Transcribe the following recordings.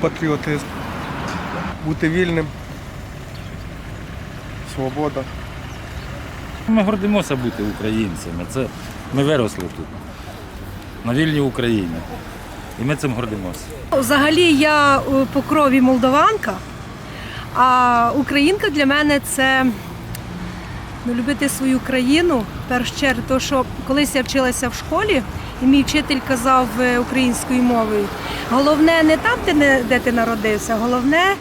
Патріотизм. Бути вільним. Свобода. Ми гордимося бути українцями. Це ми виросли тут, на вільній Україні. І ми цим гордимося. Взагалі я по крові молдаванка, а українка для мене це ну, любити свою країну. В першу чергу, то що колись я вчилася в школі, мій вчитель казав е, українською мовою. Головне не там, де, де ти народився, головне,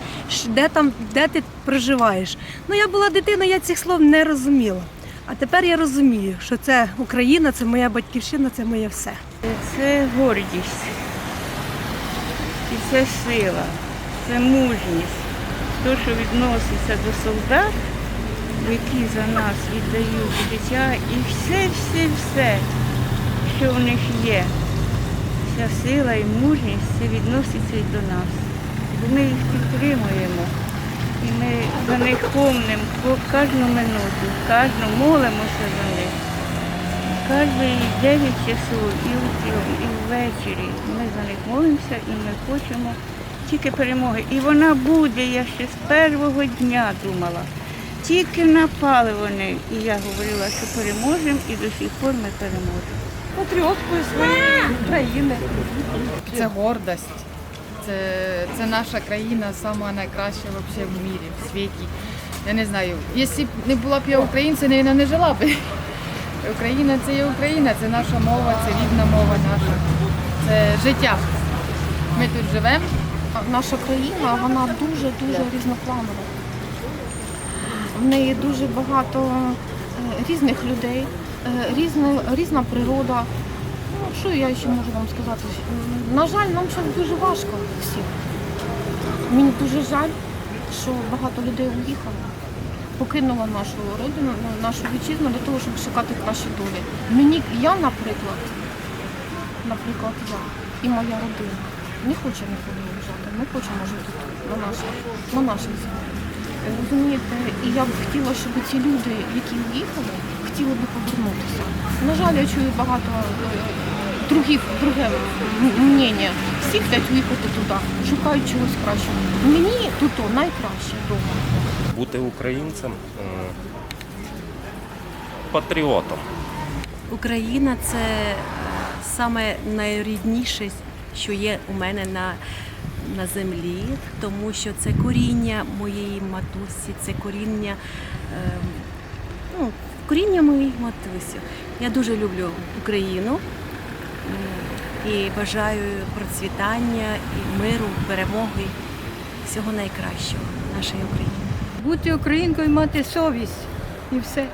де, там, де ти проживаєш. Ну, я була дитиною, я цих слов не розуміла. А тепер я розумію, що це Україна, це моя батьківщина, це моє все. Це гордість. І це сила, це мужність. То, що відноситься до солдат, які за нас віддають життя, і все, все, все, що в них є. Ця сила і мужність відноситься і до нас. Бо ми їх підтримуємо. І ми за них помнимо кожну минуту, кожну молимося за них. Кожний 9 часов і утром, і ввечері ми за них молимося і ми хочемо тільки перемоги. І вона буде, я ще з першого дня думала. Тільки напали вони, і я говорила, що переможемо, і до сих пор ми переможемо. Патріоткою своєї країни. Це гордость. Це, це наша країна, сама найкраща вообще в мірі, в світі. Я не знаю, якщо б не була б я українцем, я не жила б. Україна це є Україна, це наша мова, це рідна мова наша, це життя. Ми тут живемо. Наша країна вона дуже дуже різнопланова. В неї дуже багато е, різних людей, різна, різна природа. Ну, що я ще можу вам сказати? На жаль, нам зараз дуже важко всім. Мені дуже жаль, що багато людей уїхало, покинуло нашу родину, ну, нашу вітчизну для того, щоб шукати кращі долі. Мені, я, наприклад, наприклад, я і моя родина не хоче нікуди виїжджати, ми хочемо жити тут, на нашій, на нашій землі. Е, Розумієте, і я б хотіла, щоб ці люди, які уїхали, хотіли би повернутися. На жаль, я чую багато е, других, друге мнення. Всі хочуть уїхати туди, шукають чогось кращого. Мені тут найкраще вдома. бути українцем, патріотом. Україна це е, саме найрідніше, що є у мене на, на землі, тому що це коріння моєї матусі, це коріння, е, ну, коріння моєї матусі. Я дуже люблю Україну м, і бажаю процвітання, і миру, перемоги, всього найкращого нашої України. Бути українкою, мати совість і все.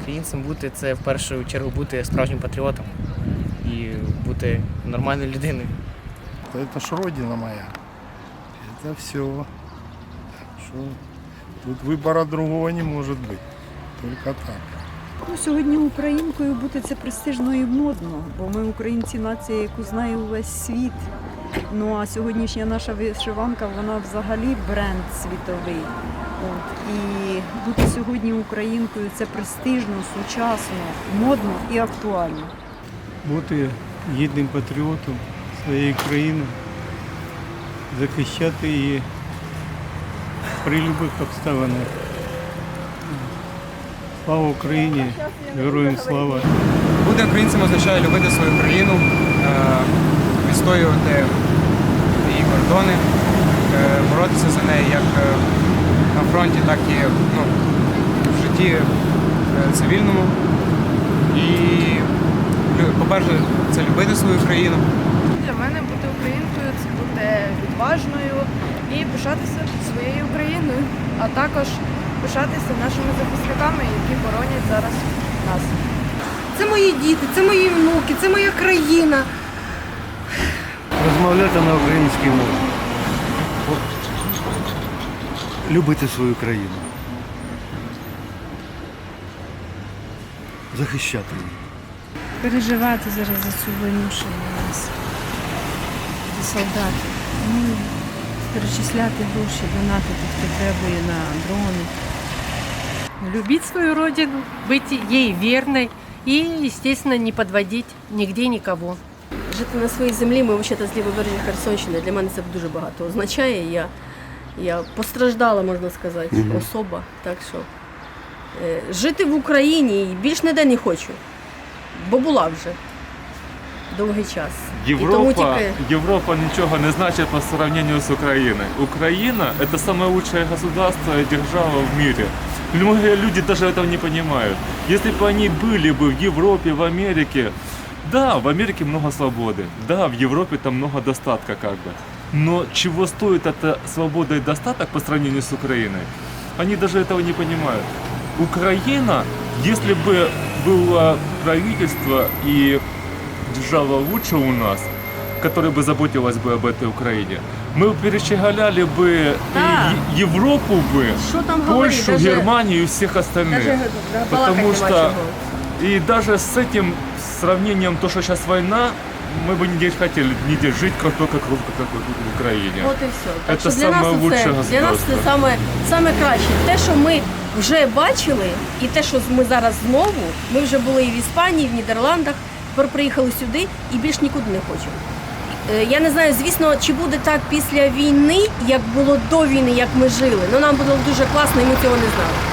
Українцем бути це в першу чергу бути справжнім патріотом і бути нормальною людиною. Это ж родина моя. Это все. Что тут выбора другого не может быть. Только так. Ну, сьогодні українкою бути це престижно і модно, бо ми українці нація, яку знає увесь світ. Ну а сьогоднішня наша вишиванка, вона взагалі бренд світовий. От. І бути сьогодні українкою це престижно, сучасно, модно і актуально. бути гідним патріотом своєї країни, захищати її при будь-яких обставинах. Слава Україні! Героям слава! Бути українцем означає любити свою країну, е, відстоювати її кордони, е, боротися за неї як е, на фронті, так і ну, в житті цивільному. І, по-перше, це любити свою країну. Для мене бути українкою це бути відважною і пишатися своєю Україною, а також пишатися нашими захисниками, які боронять зараз нас. Це мої діти, це мої внуки, це моя країна. Розмовляти на українській мові. Любити свою країну. Захищати її. Переживати зараз за цю війну, що у нас за солдатів. Ну, перечисляти гроші, донатити, хто требує на дрони. Любить свою родину, быть ей верной и, естественно, не подводить нигде никого. жити на своїй землі, ми взагалі з лівобережжя Херсонщини. Для мене це дуже багато означає. Я, я постраждала, можна сказати, особа. Так що е, жити в Україні більш ніде не хочу, бо була вже довгий час. І тому Європа, тільки Європа нічого не значить по сравнению с Украиной. Украина – это самое лучшее государство и держава в мире. Многие люди даже этого не понимают. Если бы они были бы в Европе, в Америке, да, в Америке много свободы, да, в Европе там много достатка как бы. Но чего стоит эта свобода и достаток по сравнению с Украиной, они даже этого не понимают. Украина, если бы было правительство и держава лучше у нас, которая бы заботилась бы об этой Украине, мы бы перещеголяли бы Да. и Е- Европу бы, Що там говорити? Польшу, Даже- Германию и всех остальных. Даже да, балакать Потому нема что чого. и даже с этим сравнением, то, что сейчас война, мы бы не хотели нигде жить, как только как, как в Украине. От і все. Так Це що для нас саме лучше це, для нас це государство. саме, саме краще. Те, що ми вже бачили, і те, що ми зараз знову, ми вже були і в Іспанії, і в Нідерландах, тепер приїхали сюди і більш нікуди не хочемо. Е, Я не знаю, звісно, чи буде так після війни, як було до війни, як ми жили. Ну нам було дуже класно, і ми цього не знали.